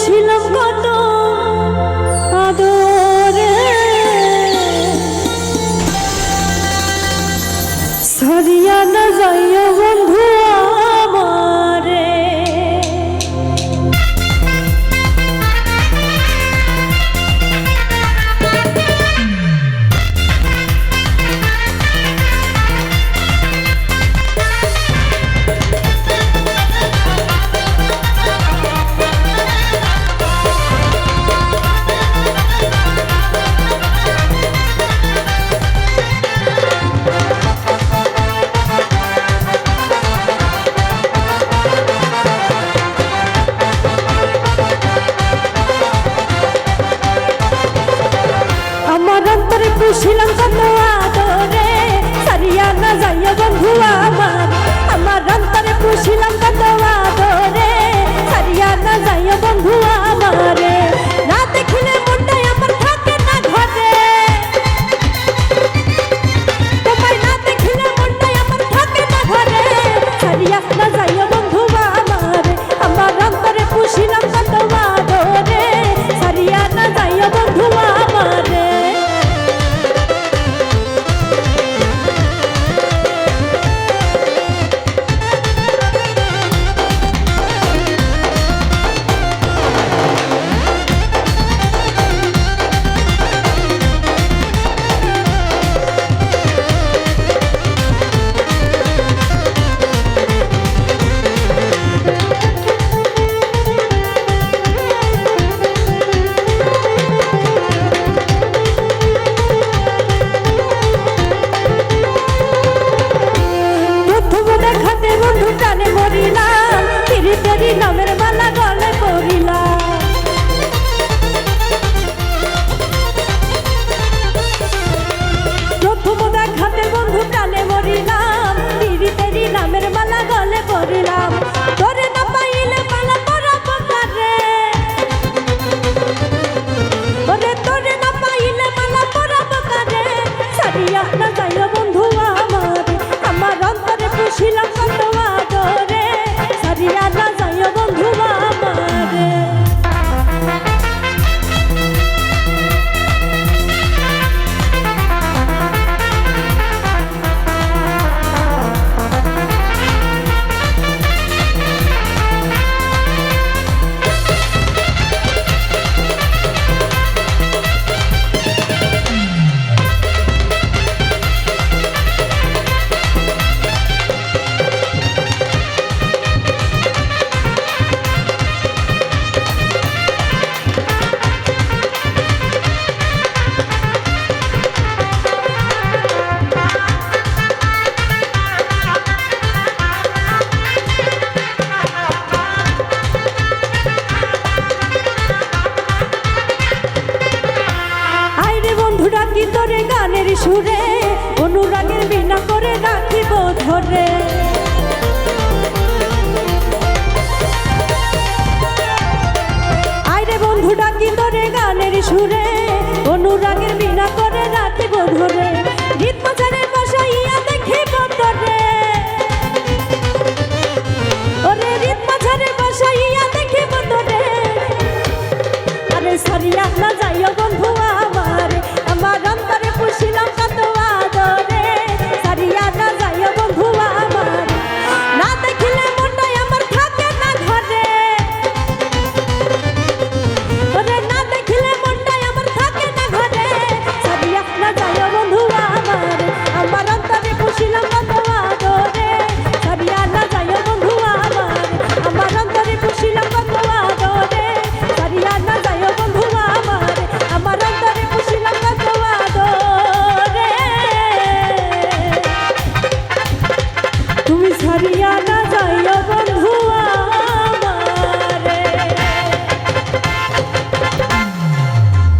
ছিলাম কত আদরে। সরিয়া না যাইয়া ছিলাম বন্ধুরে অনুরাগের বিনা করে রাখিব ধরে। আইরে বন্ধু ডাকি তোরে গানের সুরে অনুরাগের বিনা করে রাখিব ধরে। গীত বাজারে বসাইয়া দেখিব তোরে। ওরে রীত বাজারে বসাইয়া দেখিব তোরে। আরে সারিয়া না যাইও বন্ধুয়া তুমি ছাড়িয়া না যাইও বলে।